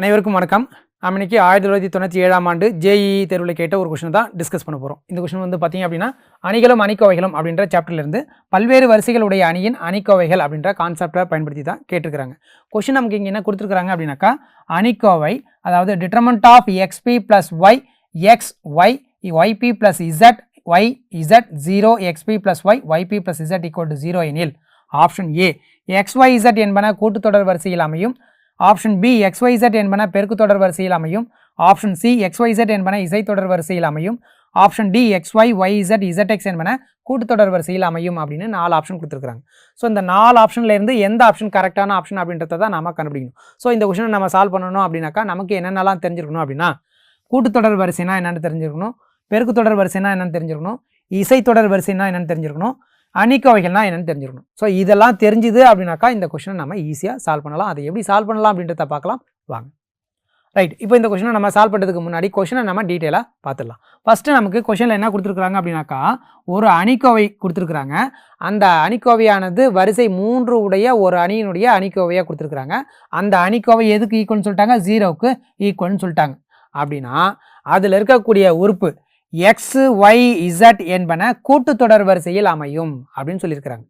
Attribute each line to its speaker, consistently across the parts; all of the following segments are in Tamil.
Speaker 1: அனைவருக்கும் வணக்கம். நாம் இன்றைக்கி ஆயிரத்தி தொள்ளாயிரத்தி தொண்ணூற்றி ஏழாம் ஆண்டு ஜேஇஇ தேர்வில் கேட்ட ஒரு கொஷின் தான் டிஸ்கஸ் பண்ண போகிறோம் இந்த கொஷின் வந்து பார்த்தீங்க அப்படின்னா அணிகளும் அணிக்கோவைகளும் அப்படின்ற சாப்டர்லேருந்து பல்வேறு வரிசைகளுடைய அணியின் அணிக்கோவைகள் அப்படின்ற கான்செப்டை பயன்படுத்தி தான் கேட்டிருக்கிறாங்க. கொஷின் நமக்கு இங்கே என்ன கொடுத்துருக்காங்க அப்படின்னாக்கா அணிக்கோவை அதாவது determinant of x p plus y x y y p plus z y z zero x p plus y y p plus z equal to zero எனில் option A x y z என்பன கூட்டுத்தொடர் வரிசையில் அமையும். ஆப்ஷன் பி எக்ஸ்ஒய்செட் என்பன பெருக்கு தொடர் வரிசையில் அமையும். ஆப்ஷன் சி எக்ஸ்ஒய்செட் என்பன இசைத்தொடர் வரிசையில் அமையும். Option D x y y z z x என்பன கூட்டுத்தொடர் வரிசையில் அமையும் அப்படின்னு நாலு ஆப்ஷன் கொடுத்துருக்காங்க ஸோ இந்த நாலு ஆப்ஷன்லேருந்து எந்த ஆப்ஷன் கரெக்டான ஆப்ஷன் அப்படின்றத தான் நம்ம கண்டுபிடிக்கணும். ஸோ இந்த கொஷனை நம்ம சால்வ் பண்ணணும் அப்படின்னாக்கா நமக்கு என்னென்னலாம் தெரிஞ்சிருக்கணும் அப்படின்னா கூட்டுத்தொடர் வரிசைனா என்னென்னு தெரிஞ்சிருக்கணும் பெருக்குத்தொடர் வரிசைனா என்னென்னு தெரிஞ்சிருக்கணும் இசைத்தொடர் வரிசைனா என்னென்னு தெரிஞ்சிருக்கணும் அணிக்கோவைகள்னா என்னென்னு தெரிஞ்சுக்கணும். ஸோ இதெல்லாம் தெரிஞ்சுது அப்படின்னாக்கா இந்த கொஷனை நம்ம ஈஸியாக சால்வ் பண்ணலாம். அதை எப்படி சால்வ் பண்ணலாம் அப்படின்றத பார்க்கலாம். வாங்க. ரைட் இப்போ இந்த கொஷனை நம்ம சால்வ் பண்ணுறதுக்கு முன்னாடி கொஷனை நம்ம டீட்டெயிலாக பார்த்துடலாம். ஃபஸ்ட்டு நமக்கு கொஷனில் என்ன கொடுத்துருக்குறாங்க அப்படின்னாக்கா ஒரு அணிக்கோவை கொடுத்துருக்குறாங்க. அந்த அணிக்கோவையானது வரிசை மூன்று உடைய ஒரு அணியினுடைய அணிக்கோவையாக கொடுத்துருக்குறாங்க. அந்த அணிக்கோவை எதுக்கு ஈக்குவல்னு சொல்லிட்டாங்க? ஜீரோவுக்கு ஈக்குவல்னு சொல்லிட்டாங்க. அப்படின்னா அதில் இருக்கக்கூடிய உறுப்பு எக்ஸ் ஒய் இசட் என்பன கூட்டுத்தொடர் வரிசையில் அமையும் அப்படின்னு சொல்லியிருக்கிறாங்க.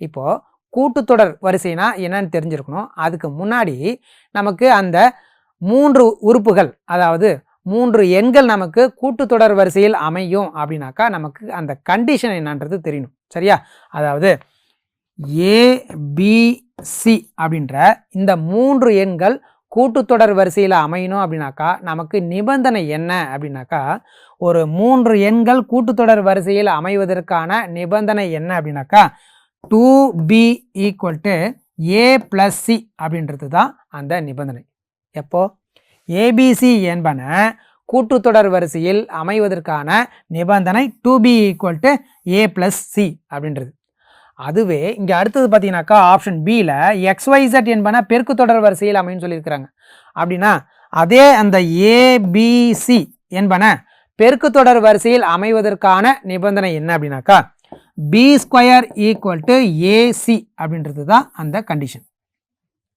Speaker 1: இப்போது கூட்டுத்தொடர் வரிசைனா என்னன்னு தெரிஞ்சிருக்கணும். அதுக்கு முன்னாடி நமக்கு அந்த மூன்று உறுப்புகள் அதாவது மூன்று எண்கள் நமக்கு கூட்டுத்தொடர் வரிசையில் அமையும் அப்படின்னாக்கா நமக்கு அந்த கண்டிஷன் என்னன்றது தெரியணும். சரியா? அதாவது ஏபிசி அப்படின்ற இந்த மூன்று எண்கள் கூட்டுத்தொடர் வரிசையில் அமையணும் அப்படின்னாக்கா நமக்கு நிபந்தனை என்ன அப்படின்னாக்கா ஒரு மூன்று எண்கள் கூட்டுத்தொடர் வரிசையில் அமைவதற்கான நிபந்தனை என்ன அப்படின்னாக்கா two b equal to a plus c அப்படின்றது தான் அந்த நிபந்தனை. எப்போ? ஏபிசி என்பன கூட்டுத்தொடர் வரிசையில் அமைவதற்கான நிபந்தனை two b equal to a plus c அப்படின்றது. அதுவே இங்கே அடுத்தது பார்த்தீங்கன்னாக்கா ஆப்ஷன் பியில் எக்ஸ்ஒய்சட் என்பன பெருக்கு தொடர் வரிசையில் அமைன்னு சொல்லியிருக்கிறாங்க. அப்படின்னா அதே அந்த ஏபிசி என்பன பெருக்கு தொடர் வரிசையில் அமைவதற்கான நிபந்தனை என்ன அப்படின்னாக்கா b square equal to a c அப்படின்றது தான் அந்த கண்டிஷன்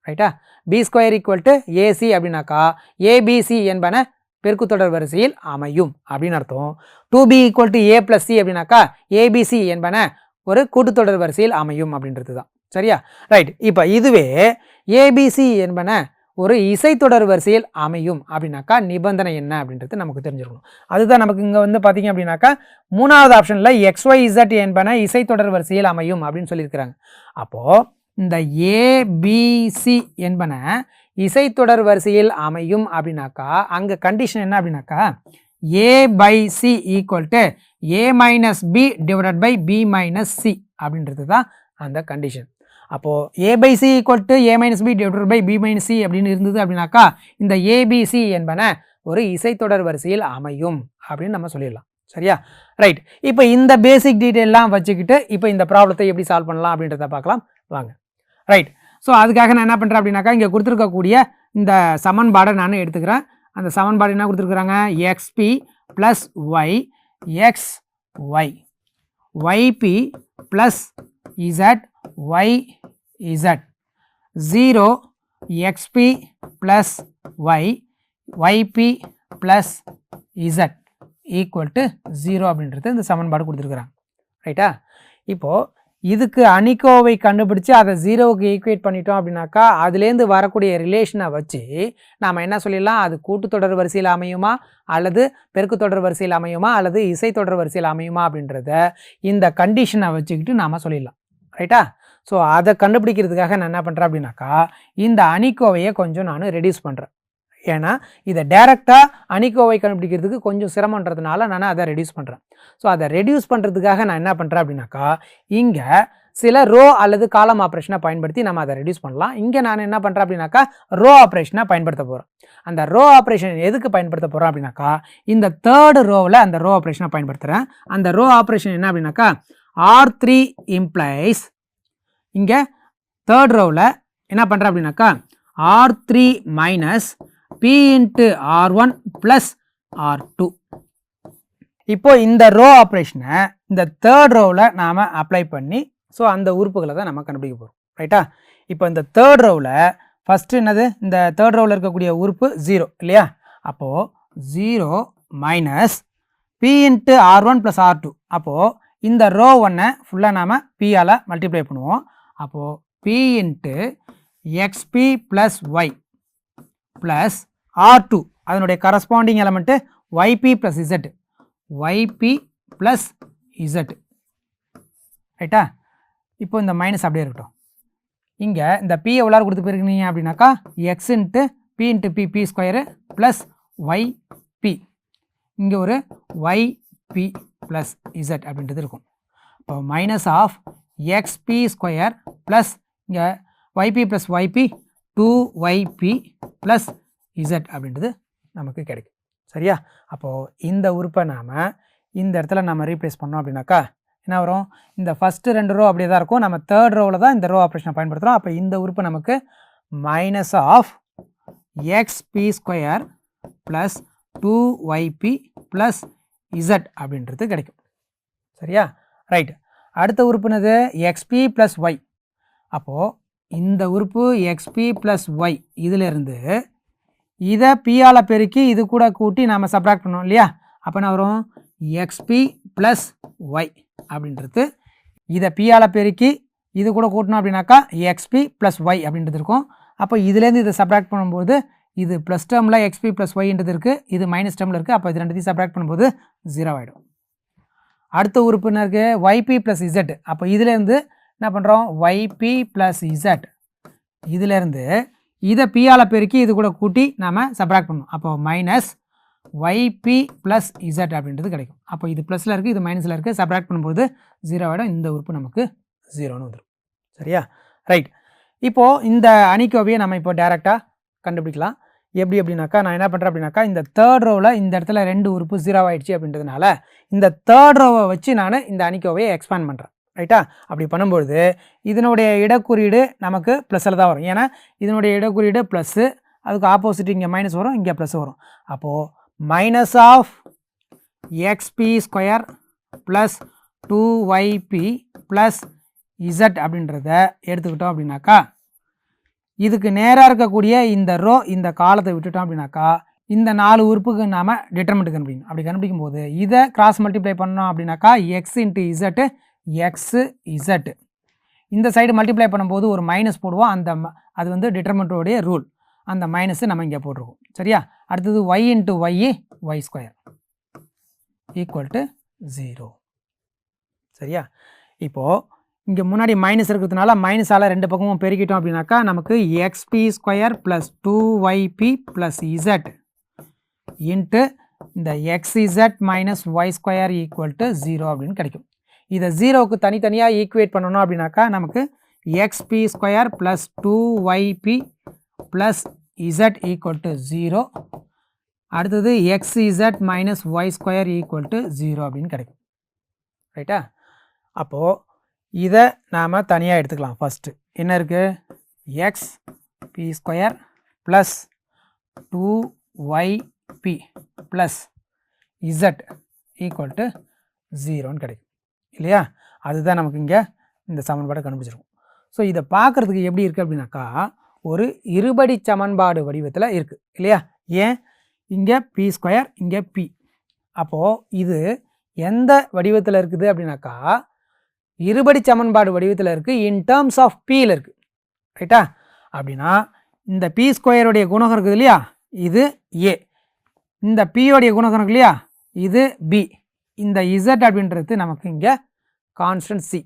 Speaker 1: ரைட்டா b square equal to a c அப்படின்னாக்கா ஏபிசி என்பன பெருக்கு தொடர் வரிசையில் அமையும் அப்படின்னு அர்த்தம். Two b equal to a plus c அப்படின்னாக்கா ஏபிசி என்பன ஒரு கூட்டுத்தொடர் வரிசையில் அமையும் அப்படின்றது தான் சரியா? ரைட் இப்போ இதுவே ஏபிசி என்பன ஒரு இசைத்தொடர் வரிசையில் அமையும் அப்படின்னாக்கா நிபந்தனை என்ன அப்படின்றது நமக்கு தெரிஞ்சிருக்கணும். அதுதான் நமக்கு இங்கே வந்து பார்த்தீங்க அப்படின்னாக்கா மூணாவது ஆப்ஷனில் எக்ஸ்ஒய் இசட் என்பன இசைத்தொடர் வரிசையில் அமையும் அப்படின்னு சொல்லியிருக்கிறாங்க. அப்போது இந்த ஏபிசி என்பன இசைத்தொடர் வரிசையில் அமையும் அப்படின்னாக்கா அங்கே கண்டிஷன் என்ன அப்படின்னாக்கா a by c equal to a minus b divided by b minus c அப்படின்றது தான் அந்த கண்டிஷன் அப்போது a by c equal to a minus b divided by b minus c அப்படின்னு இருந்தது அப்படின்னாக்கா இந்த ஏபிசி என்பன ஒரு இசைத்தொடர் வரிசையில் அமையும் அப்படின்னு நம்ம சொல்லிடலாம். சரியா? ரைட் இப்போ இந்த பேசிக் டீட்டெயிலாம் வச்சுக்கிட்டு இப்போ இந்த ப்ராப்ளத்தை எப்படி சால்வ் பண்ணலாம் அப்படின்றத பார்க்கலாம். வாங்க. ரைட் ஸோ அதுக்காக நான் என்ன பண்ணுறேன் அப்படின்னாக்கா இங்கே கொடுத்துருக்கக்கூடிய இந்த சமன்பாடை நான் எடுத்துக்கிறேன். அந்த சமன்பாடு என்ன கொடுத்துருக்குறாங்க? X p plus y x y y p plus z y z zero x p plus y y p plus z equal to zero அப்படின்றது இந்த சமன்பாடு கொடுத்துருக்குறாங்க ரைட்டா இப்போது இதுக்கு அணிக்கோவை கண்டுபிடிச்சு அதை ஜீரோவுக்கு ஈக்குவேட் பண்ணிட்டோம் அப்படின்னாக்கா அதுலேருந்து வரக்கூடிய ரிலேஷனை வச்சு நாம் என்ன சொல்லிடலாம்? அது கூட்டுத்தொடர் வரிசையில் அமையுமா? அல்லது பெருக்கு தொடர் வரிசையில் அமையுமா? அல்லது இசைத்தொடர் வரிசையில் அமையுமா? அப்படின்றத இந்த கண்டிஷனை வச்சுக்கிட்டு நாம் சொல்லிடலாம். ரைட்டா ஸோ அதை கண்டுபிடிக்கிறதுக்காக நான் என்ன பண்ணுறேன் அப்படின்னாக்கா இந்த அணிக்கோவையை கொஞ்சம் நான் ரெடியூஸ் பண்ணுறேன் ஏன்னா இதை டேரெக்டாக அணிக்கோவை கண்டுபிடிக்கிறதுக்கு கொஞ்சம் சிரமன்றதுனால நான் அதை ரெடியூஸ் பண்ணுறேன் ஸோ அதை ரெடியூஸ் பண்ணுறதுக்காக நான் என்ன பண்ணுறேன் அப்படின்னாக்கா இங்கே சில ரோ அல்லது காலம் ஆப்ரேஷனை பயன்படுத்தி நம்ம அதை ரெடியூஸ் பண்ணலாம். இங்கே நான் என்ன பண்ணுறேன் அப்படின்னாக்கா ரோ ஆப்ரேஷனை பயன்படுத்த போகிறோம் அந்த ரோ ஆப்ரேஷன் எதுக்கு பயன்படுத்த போகிறோம் அப்படின்னாக்கா இந்த தேர்டு ரோவில் அந்த ரோ ஆப்ரேஷனை பயன்படுத்துகிறேன் அந்த ரோ ஆப்ரேஷன் என்ன அப்படின்னாக்கா ஆர் த்ரீ இம்ப்ளைஸ் இங்கே தேர்ட் ரோவில் என்ன பண்ணுறேன் அப்படின்னாக்கா R three minus p into R one plus R two இப்போ இந்த ரோ ஆப்ரேஷனை இந்த தேர்ட் ரோவில் நாம் அப்ளை பண்ணி ஸோ அந்த உறுப்புகளை தான் நம்ம கண்டுபிடிக்க போகிறோம் ரைட்டா இப்போ இந்த தேர்ட் ரோவில் ஃபஸ்ட்டு என்னது? இந்த தேர்ட் ரோவில் இருக்கக்கூடிய உறுப்பு ஜீரோ இல்லையா? அப்போது zero minus p into R one plus R two அப்போது இந்த ரோ ஒன்னை ஃபுல்லாக நாம் பியால் மல்டிப்ளை பண்ணுவோம். அப்போது p into x p plus y plus R two அதனுடைய corresponding element y p plus z y p plus z ரைட்டா இப்போ இந்த மைனஸ் அப்படியே இருக்கட்டும். இங்கே இந்த பி எவ்வளோ கொடுத்து போயிருக்கீங்க அப்படின்னாக்கா x into p into p p square plus y p இங்கே ஒரு ஒய் பி ப்ளஸ் இசட் அப்படின்றது இருக்கும். இப்போ minus of x p square plus இங்கே y p plus y p two y p plus z அப்படின்றது நமக்கு கிடைக்கும். சரியா? அப்போது இந்த உறுப்பை நாம் இந்த இடத்துல நம்ம ரீப்ளேஸ் பண்ணோம் அப்படின்னாக்கா என்ன வரும்? இந்த ஃபஸ்ட்டு ரெண்டு ரோ அப்படியே தான் இருக்கும். நம்ம தேர்ட் ரோவில் தான் இந்த ரோ ஆப்ரேஷனை பயன்படுத்துகிறோம் அப்போ இந்த உறுப்பு நமக்கு minus of x p square plus two y p plus z அப்படின்றது கிடைக்கும். சரியா? ரைட் அடுத்த உறுப்புனது எக்ஸ்பி ப்ளஸ் ஒய் அப்போது இந்த உறுப்பு எக்ஸ்பி ப்ளஸ் ஒய் இதிலிருந்து இதை பியால் பெருக்கி இது கூட கூட்டி நாம் சப்ராக்ட் பண்ணோம் இல்லையா? அப்போ என்ன வரும்? எக்ஸ்பி ப்ளஸ் ஒய் அப்படின்றது இதை பியால் பெருக்கி இது கூட கூட்டணும் அப்படின்னாக்கா எக்ஸ்பி ப்ளஸ் ஒய் அப்படின்றது இருக்கும். அப்போ இதுலேருந்து இதை சப்ராக்ட் பண்ணும்போது இது ப்ளஸ் டேர்மில் எக்ஸ்பி ப்ளஸ் ஒய்ன்றது இருக்குது இது மைனஸ் டேர்மில் இருக்குது அப்போ இது ரெண்டுத்தையும் சப்ராக்ட் பண்ணும்போது ஜீரோ ஆகிடும் அடுத்த உறுப்பினருக்கு ஒய்பி ப்ளஸ் இசட் அப்போ இதுலேருந்து என்ன பண்ணுறோம் ஒய்பி ப்ளஸ் இசட் இதுலேருந்து இதை பியால் பெருக்கி இது கூட கூட்டி நாம் சப்ராக்ட் பண்ணணும். அப்போ மைனஸ் ஒய்பி ப்ளஸ் இசட் அப்படின்றது கிடைக்கும். அப்போ இது ப்ளஸில் இருக்குது இது மைனஸில் இருக்குது சப்ராக்ட் பண்ணும்போது ஜீரோ விட இந்த உறுப்பு நமக்கு ஜீரோன்னு வந்துடும் சரியா? ரைட் இப்போது இந்த அணிக்கோவையை நம்ம இப்போ டேரெக்டாக கண்டுபிடிக்கலாம். எப்படி அப்படின்னாக்கா நான் என்ன பண்ணுறேன் அப்படின்னாக்கா இந்த தேர்ட் ரோவில் இந்த இடத்துல ரெண்டு உறுப்பு ஜீரோ ஆகிடுச்சி அப்படின்றதுனால இந்த தேர்ட் ரோவை வச்சு நான் இந்த அணிக்கோவையை எக்ஸ்பேண்ட் பண்ணுறேன் ரைட்டா அப்படி பண்ணும்பொழுது இதனுடைய இடக்குறியீடு நமக்கு ப்ளஸில் தான் வரும். ஏன்னா இதனுடைய இடக்குறியீடு ப்ளஸ்ஸு அதுக்கு ஆப்போசிட் இங்கே மைனஸ் வரும் இங்கே ப்ளஸ் வரும். அப்போது minus of x p square plus two y p plus z அப்படின்றத எடுத்துக்கிட்டோம் அப்படின்னாக்கா இதுக்கு நேராக இருக்கக்கூடிய இந்த ரோ இந்த காலத்தை விட்டுட்டோம் அப்படின்னாக்கா இந்த நாலு உறுப்புக்கு நாம் டிட்டர்மெண்ட் கண்டுபிடிக்கணும். அப்படி கண்டுபிடிக்கும் போது இதை கிராஸ் மல்டிப்ளை பண்ணோம் அப்படின்னாக்கா x into z x z இந்த சைடு மல்டிப்ளை பண்ணும்போது ஒரு மைனஸ் போடுவோம். அந்த அது வந்து டிட்டர்மெண்ட்டோடைய ரூல் அந்த மைனஸு நம்ம இங்கே போட்டிருக்கோம். சரியா? அடுத்தது y into y y square equal to zero சரியா? இப்போது இங்கே முன்னாடி மைனஸ் இருக்கிறதுனால மைனஸால் ரெண்டு பக்கமும் பெருக்கிட்டோம் அப்படின்னாக்கா நமக்கு x p square plus two y p plus z into இந்த x z minus y square equal to zero அப்படின்னு கிடைக்கும். இதை ஜீரோவுக்கு தனித்தனியாக ஈக்குவேட் பண்ணணும் அப்படின்னாக்கா நமக்கு x p square plus two y p plus z equal to zero அடுத்தது x z minus y square equal to zero அப்படின்னு கிடைக்கும். ரைட்டா அப்போது இதை நாம் தனியாக எடுத்துக்கலாம் ஃபஸ்ட்டு என்ன இருக்குது x p square plus two y p plus z equal to ஜீரோன்னு கிடைக்கும். இல்லையா? அதுதான் நமக்கு இங்கே இந்த சமன்பாடை கண்டுபிடிச்சிருக்கும். ஸோ இதை பார்க்குறதுக்கு எப்படி இருக்குது அப்படின்னாக்கா ஒரு இருபடி சமன்பாடு வடிவத்தில் இருக்குது இல்லையா? ஏன்? இங்கே பி ஸ்கொயர் இங்கே பி அப்போது இது எந்த வடிவத்தில் இருக்குது அப்படின்னாக்கா இருபடி சமன்பாடு வடிவத்தில் இருக்குது இன் டேர்ம்ஸ் ஆஃப் பியில் இருக்குது ரைட்டா அப்படின்னா இந்த பி ஸ்கொயருடைய குணகம் இருக்குது இல்லையா? இது ஏ இந்த பியோடைய குணகம் இருக்கு இல்லையா? இது பி இந்த இசட் அப்படின்றது நமக்கு இங்கே கான்ஸ்டன்ட் சி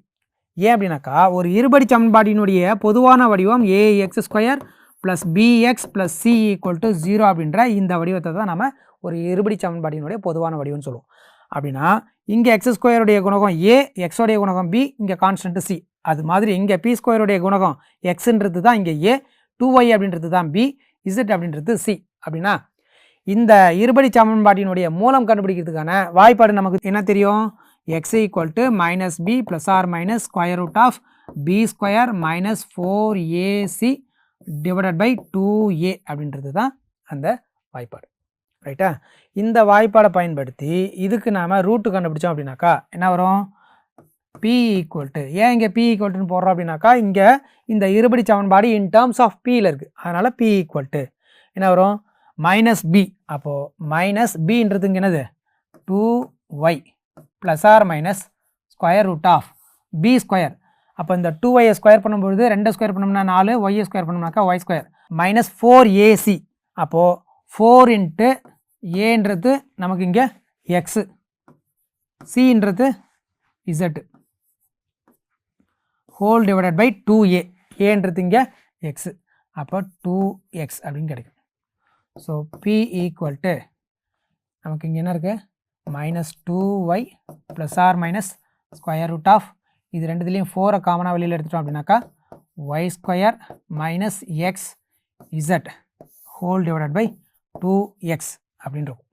Speaker 1: ஏன் அப்படின்னாக்கா ஒரு இருபடி சமன்பாட்டினுடைய பொதுவான வடிவம் a x square plus b x plus c equal to zero அப்படின்ற இந்த வடிவத்தை தான் நம்ம ஒரு இருபடி சமன்பாட்டினுடைய பொதுவான வடிவம்னு சொல்லுவோம். அப்படின்னா இங்கே எக்ஸ் ஸ்கொயருடைய குணகம் ஏ எக்ஸோடைய குணகம் பி இங்கே கான்ஸ்டன்ட் சி அது மாதிரி இங்கே பி ஸ்கொயருடைய குணகம் எக்ஸுன்றது தான் இங்கே ஏ டூ ஒய் அப்படின்றது தான் பி இசட் அப்படின்றது சி அப்படின்னா இந்த இருபடி சமன்பாட்டினுடைய மூலம் கண்டுபிடிக்கிறதுக்கான வாய்ப்பாடு நமக்கு என்ன தெரியும்? X equal to minus b plus or minus square root of b square minus four a c by by two a அப்படின்றது தான் அந்த வாய்ப்பாடு. ரைட்டா இந்த வாய்ப்பாடை பயன்படுத்தி இதுக்கு நாம் ரூட்டு கண்டுபிடிச்சோம் அப்படின்னாக்கா என்ன வரும்? பி ஈக்குவல் டு ஏன் இங்கே பி ஈக்குவல்ட்டுன்னு போடுறோம் அப்படின்னாக்கா இங்கே இந்த இருபடி சமன்பாடு இன் டேர்ம்ஸ் ஆஃப் பியில் இருக்குது அதனால் பி ஈக்குவல் டு என்ன வரும்? மைனஸ் பி அப்போது மைனஸ் பின்றது இங்கே என்னது? Two y plus or minus square root of b square அப்போ இந்த டூ ஒய்யை ஸ்கொயர் பண்ணும்பொழுது ரெண்டு ஸ்கொயர் பண்ணோம்னா நாலு ஒய்யை square பண்ணோம்னாக்கா y square minus four a c அப்போது ஃபோர் இன்ட்டு ஏன்றது நமக்கு இங்கே x சின்றது z whole divided by two a ஏன்றது இங்கே எக்ஸு அப்போ டூ எக்ஸ் அப்படின்னு கிடைக்கும். ஸோ பி ஈக்குவல் டு நமக்கு இங்கே என்ன இருக்குது minus two y plus or minus square root of இது ரெண்டுத்துலேயும் ஃபோரை காமனாக வெளியில் எடுத்துட்டோம் அப்படின்னாக்கா y square minus x z whole divided by two x அப்படின்னு இருக்கும்.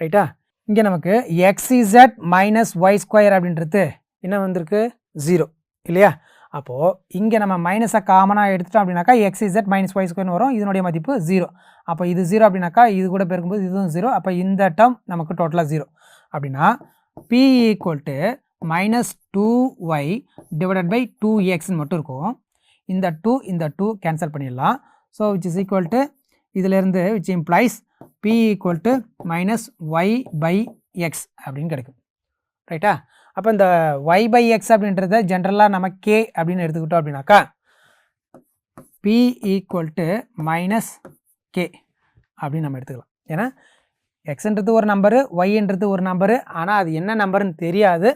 Speaker 1: ரைட்டா இங்கே நமக்கு x z minus y square அப்படின்றது என்ன வந்திருக்கு? ஜீரோ இல்லையா? அப்போது இங்கே நம்ம மைனஸை காமனாக எடுத்துட்டோம் அப்படின்னாக்கா எக்ஸ் இசட் மைனஸ் ஒய் ஸ்கொயர்னு வரும். இதனுடைய மதிப்பு ஜீரோ அப்போ இது ஜீரோ அப்படின்னாக்கா இது கூட பெருக்கும்போது இதுவும் ஜீரோ அப்போ இந்த டேர்ம் நமக்கு டோட்டலாக ஜீரோ அப்படின்னா p equal to minus two y divided by two எக்ஸ்னு மட்டும் இருக்கும். இந்த டூ இந்த டூ கேன்சல் பண்ணிடலாம். So which is equal to இதிலேருந்து which implies p equal to minus y by x அப்படின்னு கிடைக்கும். ரைட்டா அப்போ இந்த ஒய் பை எக்ஸ் அப்படின்றத ஜென்ரலாக நம்ம கே அப்படின்னு எடுத்துக்கிட்டோம் அப்படின்னாக்கா p equal to minus k அப்படின்னு நம்ம எடுத்துக்கலாம். ஏன்னா எக்ஸ்ன்றது ஒரு நம்பரு ஒய்ன்றது ஒரு நம்பரு ஆனால் அது என்ன நம்பருன்னு தெரியாது.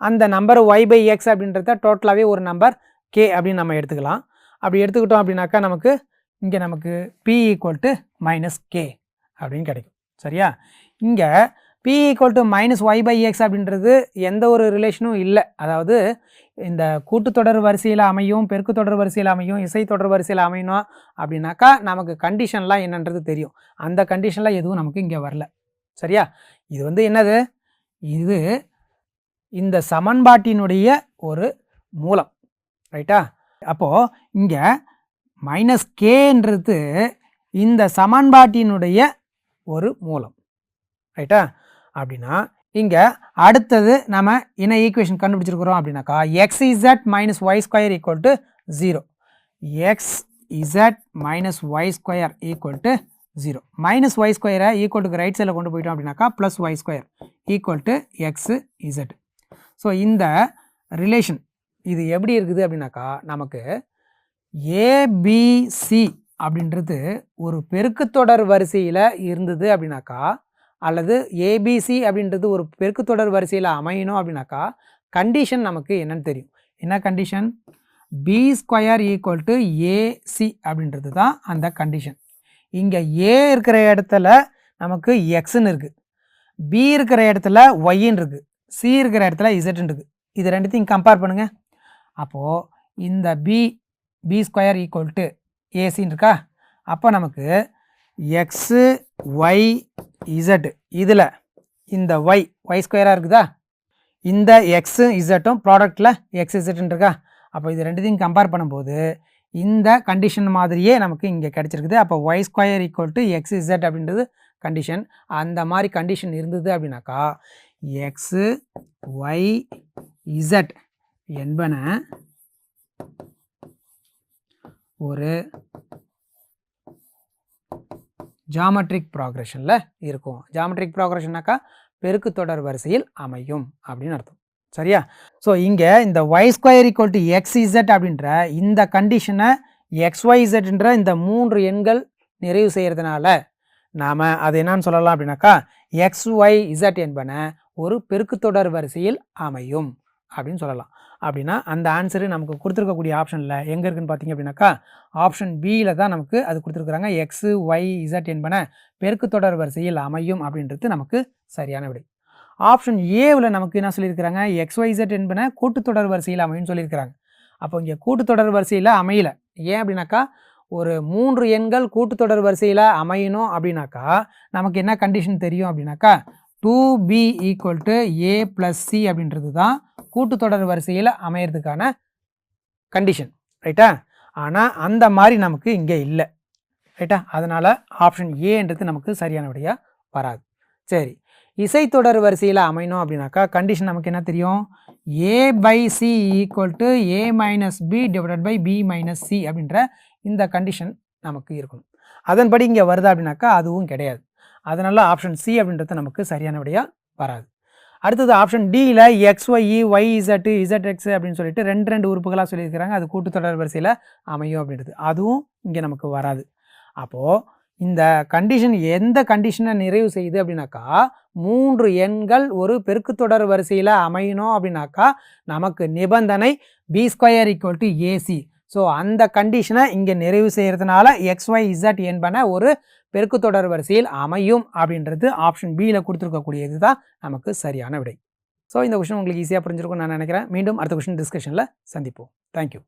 Speaker 1: அந்த நம்பர் ஒய் பை எக்ஸ் அப்படின்றத டோட்டலாகவே ஒரு நம்பர் கே அப்படின்னு நம்ம எடுத்துக்கலாம். அப்படி எடுத்துக்கிட்டோம் அப்படின்னாக்கா நமக்கு இங்கே நமக்கு p equal to minus k அப்படின்னு கிடைக்கும். சரியா? இங்கே p equal to minus y by x அப்படின்றது எந்த ஒரு ரிலேஷனும் இல்லை. அதாவது இந்த கூட்டுத்தொடர் வரிசையில் அமையும் பெருக்கு தொடர் வரிசையில் அமையும் இசை தொடர் வரிசையில் அமையணும் அப்படின்னாக்கா நமக்கு கண்டிஷன்லாம் என்னன்றது தெரியும். அந்த கண்டிஷன்லாம் எதுவும் நமக்கு இங்கே வரல. சரியா? இது வந்து என்னது? இது இந்த சமன்பாட்டினுடைய ஒரு மூலம். ரைட்டா? அப்போது இங்கே மைனஸ் கேன்றது இந்த சமன்பாட்டினுடைய ஒரு மூலம். ரைட்டா? அப்படின்னா இங்கே அடுத்தது நம்ம என்ன ஈக்குவேஷன் கண்டுபிடிச்சிருக்கிறோம் அப்படின்னாக்கா x z minus y square equal to zero x z minus y square equal to zero minus y ஸ்கொயரை ஈக்குவல் டு ரைட் சைடில் கொண்டு போயிட்டோம் அப்படின்னாக்கா plus y square equal to x z so இந்த ரிலேஷன் இது எப்படி இருக்குது அப்படின்னாக்கா நமக்கு ஏபிசி அப்படின்றது ஒரு பெருக்குத்தொடர் வரிசையில் இருந்தது அப்படின்னாக்கா அல்லது ஏபிசி அப்படின்றது ஒரு பெருக்குத்தொடர் வரிசையில் அமையணும் அப்படின்னாக்கா கண்டிஷன் நமக்கு என்னன்னு தெரியும். என்ன condition b square equal to a c அப்படின்றது தான் அந்த கண்டிஷன் இங்கே ஏ இருக்கிற இடத்துல நமக்கு எக்ஸ்ன்னு இருக்குது பி இருக்கிற இடத்துல ஒய்ன்னு இருக்குது சி இருக்கிற இடத்துல இசட்னு இருக்குது இது ரெண்டுத்தையும் கம்பேர் பண்ணுங்கள் அப்போது இந்த p b square equal to ஏசின்னு இருக்கா? அப்போ நமக்கு எக்ஸு ஒய் இசட் இதில் இந்த ஒய் ஒய் ஸ்கொயராக இருக்குதா? இந்த எக்ஸு இசட்டும் ப்ராடக்டில் எக்ஸ் இசட்னு இருக்கா அப்போ இது ரெண்டுத்தையும் கம்பேர் பண்ணும்போது இந்த கண்டிஷன் மாதிரியே நமக்கு இங்கே கிடச்சிருக்குது. அப்போ y square equal to x z அப்படின்றது கண்டிஷன் அந்த மாதிரி கண்டிஷன் இருந்தது அப்படின்னாக்கா எக்ஸு ஒய் இசட் என்பன ஒரு ஜாமெட்ரிக் ப்ராக்ரெஷனில் இருக்கும். ஜாமெட்ரிக் ப்ராக்ரெஷன்னாக்கா பெருக்கு தொடர் வரிசையில் அமையும் அப்படின்னு அர்த்தம். சரியா? ஸோ இங்கே இந்த y square equal to x z அப்படின்ற இந்த கண்டிஷனை எக்ஸ் ஒய் இசட்ன்ற இந்த மூன்று எண்கள் நிறைவு செய்கிறதுனால நாம் அது என்னன்னு சொல்லலாம் அப்படின்னாக்கா எக்ஸ் ஒய் இசட் என்பன ஒரு பெருக்குத்தொடர் வரிசையில் அமையும் அப்படின்னு சொல்லலாம். அப்படின்னா அந்த ஆன்சரு நமக்கு கொடுத்துருக்கக்கூடிய ஆப்ஷனில் எங்கே இருக்குன்னு பார்த்தீங்க அப்படின்னாக்கா ஆப்ஷன் பியில் தான் நமக்கு அது கொடுத்துருக்குறாங்க. எக்ஸு ஒய் இசட் என்பன பெருக்குத்தொடர் வரிசையில் அமையும் அப்படின்றது நமக்கு சரியான விடை. ஆப்ஷன் ஏவில் நமக்கு என்ன சொல்லியிருக்கிறாங்க? எக்ஸ் ஒய் இசட் என்பன கூட்டுத்தொடர் வரிசையில் அமையும்னு சொல்லியிருக்கிறாங்க. அப்போ இங்கே கூட்டுத்தொடர் வரிசையில் அமையல. ஏன் அப்படின்னாக்கா ஒரு மூன்று எண்கள் கூட்டுத்தொடர் வரிசையில் அமையணும் அப்படின்னாக்கா நமக்கு என்ன கண்டிஷன் தெரியும் அப்படின்னாக்கா two b equal to a plus c அப்படின்றது தான் கூட்டுத்தொடர் வரிசையில் அமையிறதுக்கான கண்டிஷன் ரைட்டா ஆனால் அந்த மாதிரி நமக்கு இங்கே இல்லை. ரைட்டா அதனால் ஆப்ஷன் ஏன்றது நமக்கு சரியான விடையாக வராது. சரி. இசைத்தொடர் வரிசையில் அமையணும் அப்படின்னாக்கா கண்டிஷன் நமக்கு என்ன தெரியும்? A by c equal to a minus b divided by b minus c அப்படின்ற இந்த கண்டிஷன் நமக்கு இருக்கணும். அதன்படி இங்கே வருதா அப்படின்னாக்கா அதுவும் கிடையாது. அதனால ஆப்ஷன் சி அப்படின்றது நமக்கு சரியான விடையாக வராது. அடுத்தது ஆப்ஷன் டியில் x y y z z x அப்படின்னு சொல்லிட்டு ரெண்டு ரெண்டு உறுப்புகளாக சொல்லியிருக்கிறாங்க. அது கூட்டுத்தொடர் வரிசையில் அமையும் அப்படின்றது. அதுவும் இங்கே நமக்கு வராது. அப்போது இந்த கண்டிஷன் எந்த கண்டிஷனை நிறைவு செய்யுது அப்படின்னாக்கா மூன்று எண்கள் ஒரு பெருக்குத்தொடர் வரிசையில் அமையணும் அப்படின்னாக்கா நமக்கு நிபந்தனை b square equal to a c so அந்த கண்டிஷனை இங்கே நிறைவு செய்கிறதுனால எக்ஸ் ஒய் இசட் என்பன ஒரு பெருக்கு தொடர் வரிசையில் அமையும் அப்படின்றது ஆப்ஷன் பியில் கொடுத்துருக்கக்கூடியது தான் நமக்கு சரியான விடை. ஸோ இந்த கொஷின் உங்களுக்கு ஈஸியாக புரிஞ்சிருக்கும்னு நான் நினைக்கிறேன். மீண்டும் அடுத்த கொஷின் டிஸ்கஷனில் சந்திப்போம். தேங்க்யூ